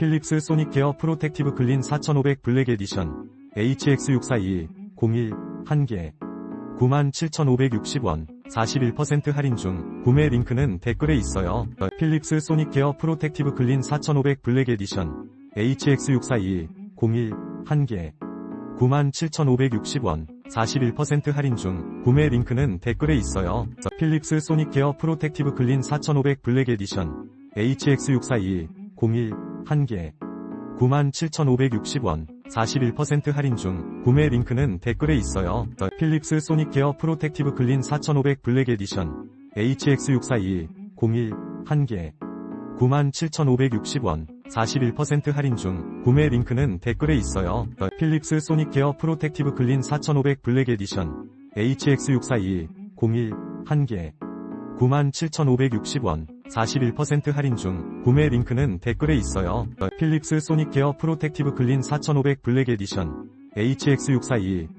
필립스 소닉 케어 프로텍티브 클린 4500 블랙 에디션 HX641 01 1개 97,560원 41% 할인 중 구매 링크는 댓글에 있어요. 필립스 소닉 케어 프로텍티브 클린 4500 블랙 에디션 HX641 01 1개 97,560원 41% 할인 중 구매 링크는 댓글에 있어요. 필립스 소닉 케어 프로텍티브 클린 4500 블랙 에디션 HX641 01 1개. 97,560원. 41% 할인 중 구매 링크는 댓글에 있어요. 필립스 소닉케어 프로텍티브 클린 4500 블랙 에디션. HX641 01 1개. 97,560원. 41% 할인 중 구매 링크는 댓글에 있어요. 필립스 소닉케어 프로텍티브 클린 4500 블랙 에디션. HX641 01 1개 97,560원 41% 할인 중 구매 링크는 댓글에 있어요. 필립스 소닉케어 프로텍티브 클린 4500 블랙 에디션 HX641